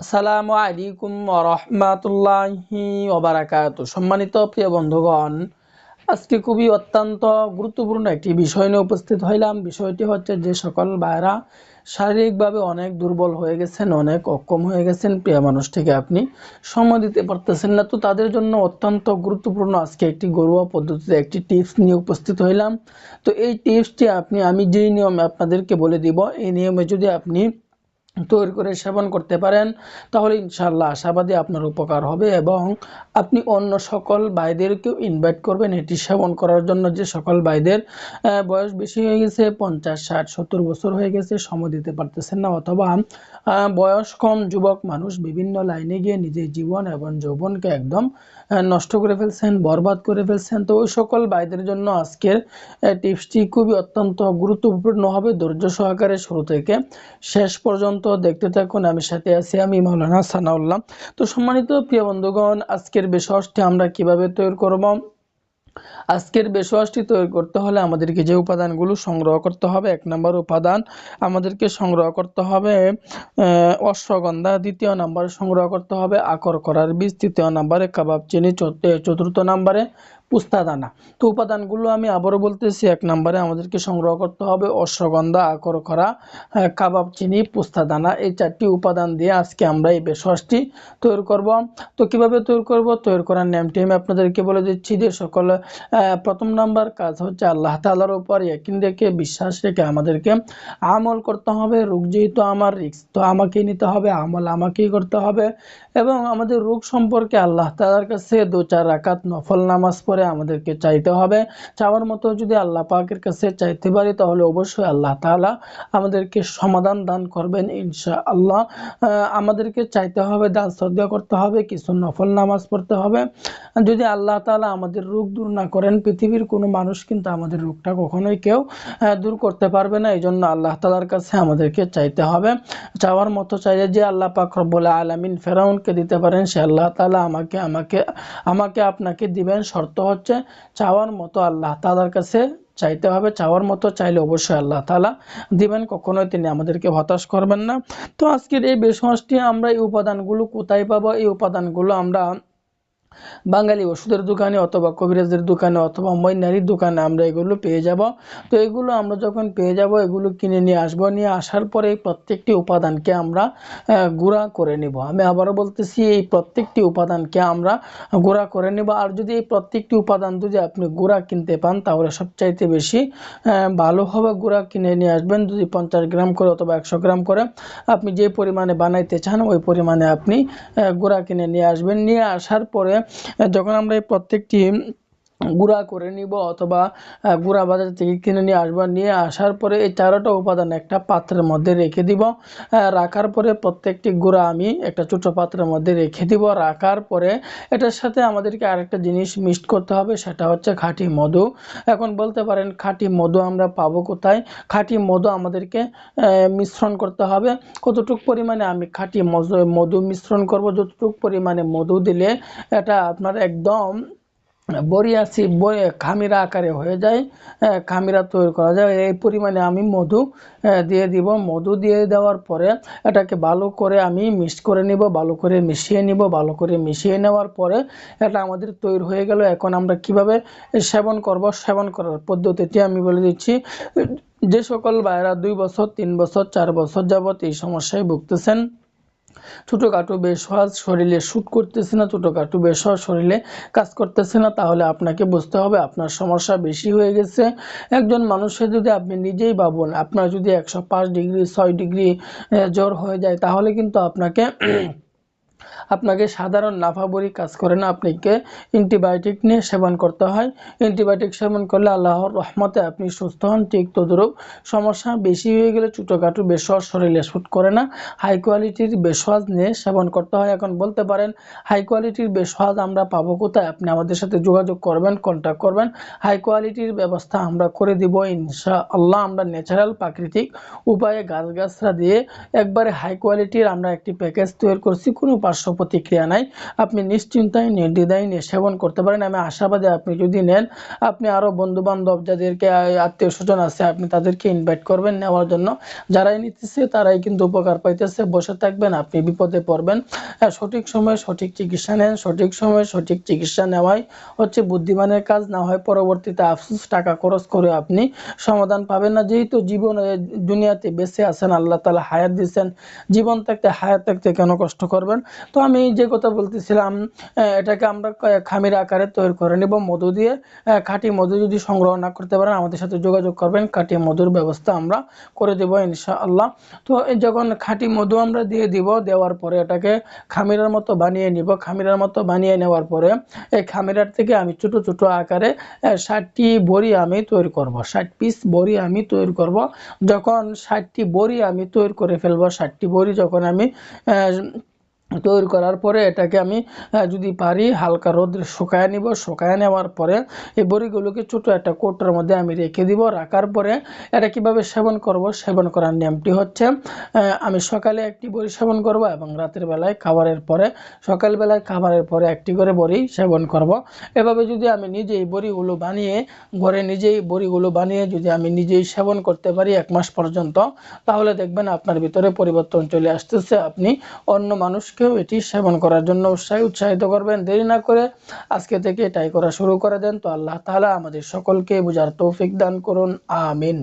আসসালামু আলাইকুম রহমাতুল্লাহি ওবারাকাত সম্মানিত প্রিয় বন্ধুগণ, আজকে খুবই অত্যন্ত গুরুত্বপূর্ণ একটি বিষয় নিয়ে উপস্থিত হইলাম। বিষয়টি হচ্ছে যে সকল ভাইরা শারীরিকভাবে অনেক দুর্বল হয়ে গেছেন, অনেক অক্ষম হয়ে গেছেন। প্রিয় মানুষটিকে আপনি সময় দিতে পারতেছেন না। তো তাদের জন্য অত্যন্ত গুরুত্বপূর্ণ আজকে একটি ঘরোয়া পদ্ধতিতে একটি টিপস নিয়ে উপস্থিত হইলাম। তো এই টিপসটি আপনি, আমি যেই নিয়মে আপনাদেরকে বলে দিব, এই নিয়মে যদি আপনি তৈরি করে সেবন করতে পারেন, তাহলে ইনশাল্লাহ আশাবাদী আপনার উপকার হবে এবং আপনি অন্য সকল ভাইদেরকেও ইনভাইট করবেন এটি সেবন করার জন্য। যে সকল ভাইদের বয়স বেশি হয়ে গেছে, পঞ্চাশ, ষাট, সত্তর বছর হয়ে গেছে, সময় দিতে পারতেছেন না অথবা বয়স কম, যুবক মানুষ বিভিন্ন লাইনে গিয়ে নিজের জীবন এবং যৌবনকে একদম নষ্ট করে ফেলছেন, বরবাদ করে ফেলছেন। তো ওই সকল ভাইদের জন্য আজকের টিপসটি খুবই অত্যন্ত গুরুত্বপূর্ণ হবে। ধৈর্য সহকারে শুরু থেকে শেষ পর্যন্ত দেখতে থাকুন। আমি সাথে আছি আমি মৌলানা সানাউল্লাহ। তো সম্মানিত প্রিয় বন্ধুগণ, আজকের বেশসটি আমরা কীভাবে তৈরি করব? আজকের বেশওয়াশটি তৈরি করতে হলে আমাদেরকে যে উপাদানগুলো সংগ্রহ করতে হবে, এক নম্বর উপাদান আমাদেরকে সংগ্রহ করতে হবে অশ্বগন্ধা, দ্বিতীয় নম্বরে সংগ্রহ করতে হবে, আকর করার বীজ, তৃতীয় নম্বরে কাবাব চিনি চতুর্থ নম্বরে পুস্তা দানা তো উপাদানগুলো আমি আবারও বলতেছি, এক নম্বরে আমাদেরকে সংগ্রহ করতে হবে অশ্বগন্ধা আকর করা কাবাব, চিনি পুস্তা দানা এই চারটি উপাদান দিয়ে আজকে আমরা এই বেশওয়াশটি তৈরি করব। তো কীভাবে তৈরি করব? তৈরি করার নিয়মটি আমি আপনাদেরকে বলে দিচ্ছি যে সকল প্রথম নাম্বার কাজ হচ্ছে আল্লাহ তাআলার উপর ইয়াকিন রেখে, বিশ্বাস রেখে আমাদেরকে আমল করতে হবে। রোগ যেহেতু আমার, রিস্ক তো আমাকেই নিতে হবে, আমল আমাকেই করতে হবে। এবং আমাদের রোগ সম্পর্কে আল্লাহ তাআলার কাছে দু চার রাকাত নফল নামাজ পড়ে আমাদেরকে চাইতে হবে। চাওয়ার মতো যদি আল্লাহ পাকের কাছে চাইতে পারি, তাহলে অবশ্যই আল্লাহ তাআলা আমাদেরকে সমাধান দান করবেন ইনশা আল্লাহ আমাদেরকে চাইতে হবে, দান শ্রদ্ধা করতে হবে, কিছু নফল নামাজ পড়তে হবে। যদি আল্লাহ তাআলা আমাদের রোগ দূর না করেন, পৃথিবীর কোনো মানুষ কিন্তু আমাদের রোগটা কখনোই কেউ দূর করতে পারবে না। এই জন্য আল্লাহ তাআলার কাছে আমাদেরকে চাইতে হবে। চাওয়ার মতো চাইলে যে আল্লাহ পাক রব্বুল আলামিন ফেরাউনকে দিতে পারেন? সে আল্লাহ তালা আমাকে আমাকে আমাকে আপনাকে দিবেন। শর্ত হচ্ছে চাওয়ার মতো আল্লাহ তালার কাছে চাইতে হবে। চাওয়ার মতো চাইলে অবশ্যই আল্লাহ তালা দিবেন। কখনোই তিনি আমাদেরকে হতাশ করবেন না। তো আজকের এই বেসমাসটি আমরা এই উপাদানগুলো কোথায় পাবো? এই উপাদানগুলো আমরা বাঙালি ওষুধের দোকানে অথবা কবিরাজের দোকানে অথবা মৈনারির দোকানে আমরা এগুলো পেয়ে যাব। তো এগুলো আমরা যখন পেয়ে যাব, এগুলো কিনে নিয়ে আসব। নিয়ে আসার পরে প্রত্যেকটি উপাদানকে আমরা গুঁড়া করে নিব। আমি আবারও বলতেছি, এই প্রত্যেকটি উপাদানকে আমরা গুঁড়া করে নিব। আর যদি এই প্রত্যেকটি উপাদান যদি আপনি গুঁড়া কিনতে পান, তাহলে সবচাইতে বেশি ভালো হবে গুঁড়া কিনে নিয়ে আসবেন। যদি পঞ্চাশ গ্রাম করে অথবা একশো গ্রাম করে আপনি যে পরিমাণে বানাইতে চান, ওই পরিমাণে আপনি গুঁড়া কিনে নিয়ে আসবেন। নিয়ে আসার পরে যখন আমরা এই প্রত্যেকটি গুঁড়া করে নিব অথবা গুঁড়া বাজার থেকে কিনে নিয়ে আসব। নিয়ে আসার পরে এই চারোটা উপাদান একটা পাত্রের মধ্যে রেখে দিব। রাখার পরে প্রত্যেকটি গুঁড়া আমি একটা ছোট পাত্রের মধ্যে রেখে দিব। রাখার পরে এটার সাথে আমাদেরকে আরেকটা জিনিস মিক্সড করতে হবে, সেটা হচ্ছে খাঁটি মধু। এখন বলতে পারেন খাঁটি মধু আমরা পাবো কোথায়? খাঁটি মধু আমাদেরকে মিশ্রণ করতে হবে। কতটুক পরিমাণে আমি খাঁটি মধু মধু মিশ্রণ করব, যতটুক পরিমাণে মধু দিলে এটা আপনার একদম বরিয়াসি বই খামিরা আকারে হয়ে যায় খামিরা তৈরি করা যায়। এই পরিমাণে আমি মধু দিয়ে দিব। মধু দিয়ে দেওয়ার পরে এটাকে ভালো করে আমি মিক্স করে নিব, ভালো করে মিশিয়ে নিব, ভালো করে মিশিয়ে নেওয়ার পরে এটা আমাদের তৈরি হয়ে গেল। এখন আমরা কীভাবে সেবন করব, সেবন করার পদ্ধতিটি আমি বলে দিচ্ছি। যে সকল ভাইরা দুই বছর, তিন বছর, চার বছর যাবত এই সমস্যায় ভুগতেছেন ছোটোখাটো বেসওয়াজ শরীরে শ্যুট করতেছে না ছোটো ছোটোখাটো বেসওয়াজ শরীরে কাজ করতেছে না, তাহলে আপনাকে বুঝতে হবে আপনার সমস্যা বেশি হয়ে গেছে। একজন মানুষের যদি আপনি নিজেই ভাবুন, আপনার যদি একশো পাঁচ ডিগ্রি, ছয় ডিগ্রি জ্বর হয়ে যায়, তাহলে কিন্তু আপনাকে আপনাকে সাধারণ নাফাবরি কাজ করে না, আপনাকে অ্যান্টিবায়োটিক নিয়ে সেবন করতে হয়। অ্যান্টিবায়োটিক সেবন করলে আল্লাহর রহমতে আপনি সুস্থ হন, ঠিক তদ্রুপ। সমস্যা বেশি হয়ে গেলে ছোটোখাটো বেসওয়াজ শরীরে শ্যুট করে না। হাই কোয়ালিটির বেসওয়াজ নিয়ে সেবন করতে হয়। এখন বলতে পারেন হাই কোয়ালিটির বেসওয়াজ আমরা পাবো কোথায়? আপনি আমাদের সাথে যোগাযোগ করবেন কন্ট্যাক্ট করবেন। হাই কোয়ালিটির ব্যবস্থা আমরা করে দিব ইনশা আল্লাহ আমরা ন্যাচারাল প্রাকৃতিক উপায়ে গাছ গাছরা দিয়ে একবারে হাই কোয়ালিটির আমরা একটি প্যাকেজ তৈরি করছি। কোনো পার্শ্ব প্রতিক্রিয়া নাই। আপনি নিশ্চিন্তায়, নির্দ্বিধায় নিয়ে সেবন করতে পারেন। আমি আশাবাদী আপনি যদি নেন, আপনি আরও বন্ধু বান্ধব যাদেরকে আত্মীয় স্বজন আছে, আপনি তাদেরকে ইনভাইট করবেন নেওয়ার জন্য। যারাই নিতেছে, তারাই কিন্তু উপকার পাইতেছে। বসে থাকবেন, আপনি বিপদে পড়বেন। সঠিক সময়ে সঠিক চিকিৎসা নেন। সঠিক সময়ে সঠিক চিকিৎসা নেওয়াই হচ্ছে বুদ্ধিমানের কাজ। না হয় পরবর্তীতে আফসোস, টাকা খরচ করে আপনি সমাধান পাবেন না। যেহেতু জীবন দুনিয়াতে বেঁচে আছেন, আল্লাহ তালা হায়াত দিচ্ছেন জীবন থাকতে, হায়াত থাকতে কেন কষ্ট করবেন? তো আমি যে কথা বলতেছিলাম এটাকে আমরা খামির আকারে তৈরি করে নিব, মধু দিয়ে। খাঁটি মধু যদি সংগ্রহ না করতে পারেন, আমাদের সাথে যোগাযোগ করবেন, খাঁটি মধুর ব্যবস্থা আমরা করে দেবো ইনশাআল্লাহ। তো যখন খাঁটি মধু আমরা দিয়ে দিব, দেওয়ার পরে এটাকে খামিরার মতো বানিয়ে নিব। খামিরার মতো বানিয়ে নেওয়ার পরে এই খামিরার থেকে আমি ছোট ছোট আকারে ষাটটি বড়ি আমি তৈরি করব। ষাট পিস বড়ি আমি তৈরি করব। যখন ষাটটি বড়ি আমি তৈরি করে ফেলব, ষাটটি বড়ি যখন আমি তৈরি করার পরে এটাকে আমি যদি পারি হালকা রোদ্রে শুকায় নিব। শুকায় নেওয়ার পরে এই বড়িগুলোকে ছোট একটা কৌটোর মধ্যে আমি রেখে দিব। রাখার পরে এটা কীভাবে সেবন করব? সেবন করার নিয়মটি হচ্ছে আমি সকালে একটি বড়ি সেবন করব এবং রাতের বেলায় খাবারের পরে সকালবেলায় খাবারের পরে একটি করে বড়ি সেবন করব। এভাবে যদি আমি নিজেই বড়িগুলো বানিয়ে, ঘরে নিজেই বড়িগুলো বানিয়ে যদি আমি নিজেই সেবন করতে পারি এক মাস পর্যন্ত, তাহলে দেখবেন আপনার ভিতরে পরিবর্তন চলে আসতেছে। আপনি অন্য মানুষকেও এটি সেবন করার জন্য উৎসাহী, উৎসাহিত করবেন। দেরি না করে আজকে থেকে এটাই করা শুরু করে দেন। তো আল্লাহ তাআলা আমাদের সকলকে বোঝার তৌফিক দান করুন। আমিন।